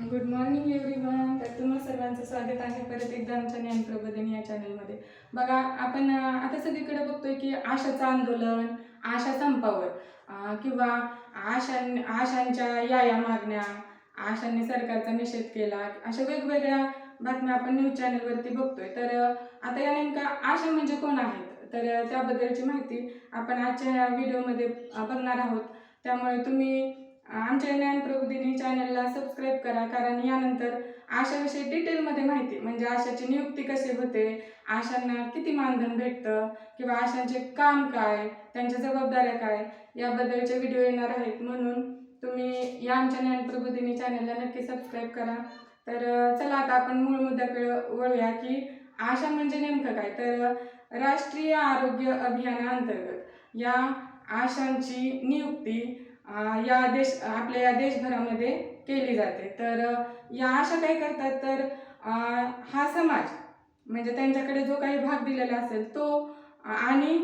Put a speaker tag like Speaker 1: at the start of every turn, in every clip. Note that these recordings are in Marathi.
Speaker 1: गुड मॉर्निंग एव्हरीवन तर तुम्हा सर्वांचं स्वागत आहे परत एकदा आमच्या ज्ञान या चॅनलमध्ये बघा आपण आता सगळीकडे बघतोय की आशाचं आंदोलन आशा संपावर किंवा आशां आशांच्या या या मागण्या आशांनी सरकारचा निषेध केला अशा वेगवेगळ्या बातम्या आपण न्यूज चॅनलवरती बघतोय. तर आता या नेमका आशा म्हणजे कोण आहेत? तर त्याबद्दलची माहिती आपण आजच्या व्हिडिओमध्ये बघणार आहोत. त्यामुळे तुम्ही आमच्या ज्ञान प्रबोधिनी चॅनलला सबस्क्राईब करा कारण यानंतर आशाविषयी डिटेलमध्ये माहिती म्हणजे आशाची नियुक्ती कशी होते आशांना किती मानधन भेटतं किंवा आशांचे काम काय त्यांच्या जबाबदाऱ्या काय याबद्दलचे व्हिडिओ येणार आहेत. म्हणून तुम्ही या आमच्या ज्ञान प्रबोधिनी चॅनलला नक्की सबस्क्राईब करा. तर चला आता आपण मूळ मुद्द्याकडे वळूया की आशा म्हणजे नेमकं काय? तर राष्ट्रीय आरोग्य अभियानाअंतर्गत या आशांची नियुक्ती या देश आपल्या या देशभरामध्ये केली जाते. तर या अशा काय करतात तर हा समाज म्हणजे त्यांच्याकडे जो काही भाग दिलेला असेल तो आणि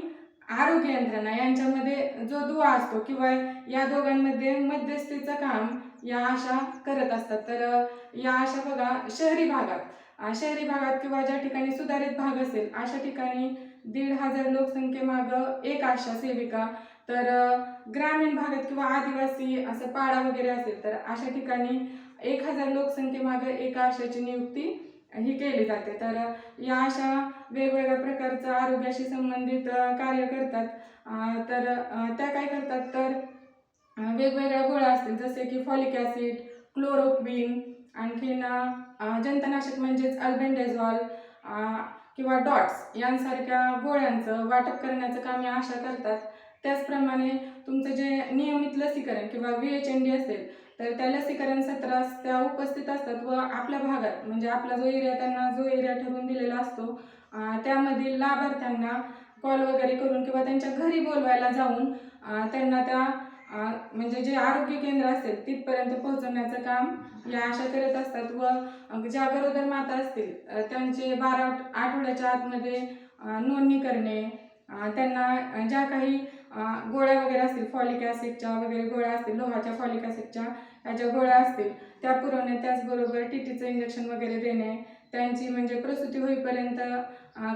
Speaker 1: आरोग्य यंत्रणा यांच्यामध्ये जो दुवा असतो किंवा या दोघांमध्ये मध्यस्थीचं काम या आशा करत असतात. तर या आशा बघा शहरी भागात शहरी भागात किंवा ज्या ठिकाणी सुधारित भाग असेल अशा ठिकाणी दीड हजार लोकसंख्येमागं एक आशा सेविका तर ग्रामीण भागात किंवा आदिवासी असं पाडा वगैरे असेल तर अशा ठिकाणी एक हजार लोकसंख्येमागे एका आशाची नियुक्ती ही केली जाते. तर या अशा वेगवेगळ्या प्रकारचं आरोग्याशी संबंधित कार्य करतात. तर त्या काय करतात तर वेगवेगळ्या गोळ्या असतील जसे की फॉलिक ॲसिड क्लोरोक्विन आणखीन जंतनाशक म्हणजेच अल्बेंडेझॉल किंवा डॉट्स यांसारख्या गोळ्यांचं वाटप करण्याचं काम या आशा करतात. त्याचप्रमाणे तुमचं जे नियमित लसीकरण किंवा व्ही एच एन डी असेल तर त्या लसीकरण सत्रास त्या उपस्थित असतात व आपल्या भागात म्हणजे आपला जो एरिया त्यांना जो एरिया ठरवून दिलेला असतो त्यामधील लाभार्थ्यांना कॉल वगैरे करून किंवा त्यांच्या घरी बोलवायला जाऊन त्यांना त्या म्हणजे जे आरोग्य केंद्र असेल तिथपर्यंत पोहोचवण्याचं काम या आशा करत असतात व ज्या गरोदर माता असतील त्यांचे बारा आठवड्याच्या आतमध्ये नोंदणी करणे त्यांना ज्या काही गोळ्या वगैरे असतील फॉलिक ॲसिडच्या वगैरे गोळ्या असतील लोहाच्या फॉलिक ॲसिडच्या ह्या ज्या गोळ्या असतील त्या पुरवणे त्याचबरोबर टी टीचं इंजेक्शन वगैरे देणे त्यांची म्हणजे प्रसूती होईपर्यंत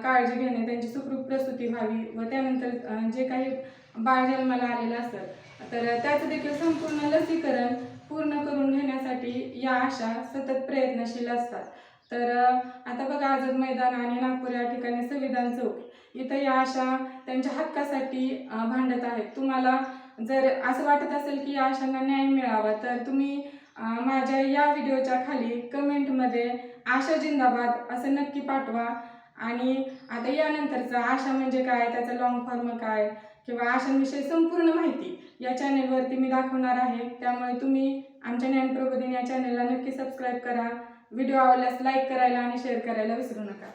Speaker 1: काळजी घेणे त्यांची सुखरूप प्रसूती व्हावी व त्यानंतर जे काही बाळ जन्माला आलेलं असतं तर त्याचं देखील संपूर्ण लसीकरण पूर्ण करून घेण्यासाठी या आशा सतत प्रयत्नशील असतात. तर आता बघा आझाद मैदान आणि नागपूर या ठिकाणी संविधान चौक इथं या आशा त्यांच्या हक्कासाठी भांडत आहेत. तुम्हाला जर असं वाटत असेल की या आशांना न्याय मिळावा तर तुम्ही माझ्या या व्हिडिओच्या खाली कमेंटमध्ये आशा जिंदाबाद असं नक्की पाठवा. आणि आता यानंतरचा आशा म्हणजे काय त्याचा लॉंग फॉर्म काय किंवा आशांविषयी संपूर्ण माहिती या चॅनेलवरती मी दाखवणार आहे. त्यामुळे तुम्ही आमच्या ज्ञान या चॅनेलला नक्की सबस्क्राईब करा. व्हिडिओ आवडल्यास लाईक करायला आणि शेअर करायला विसरू नका.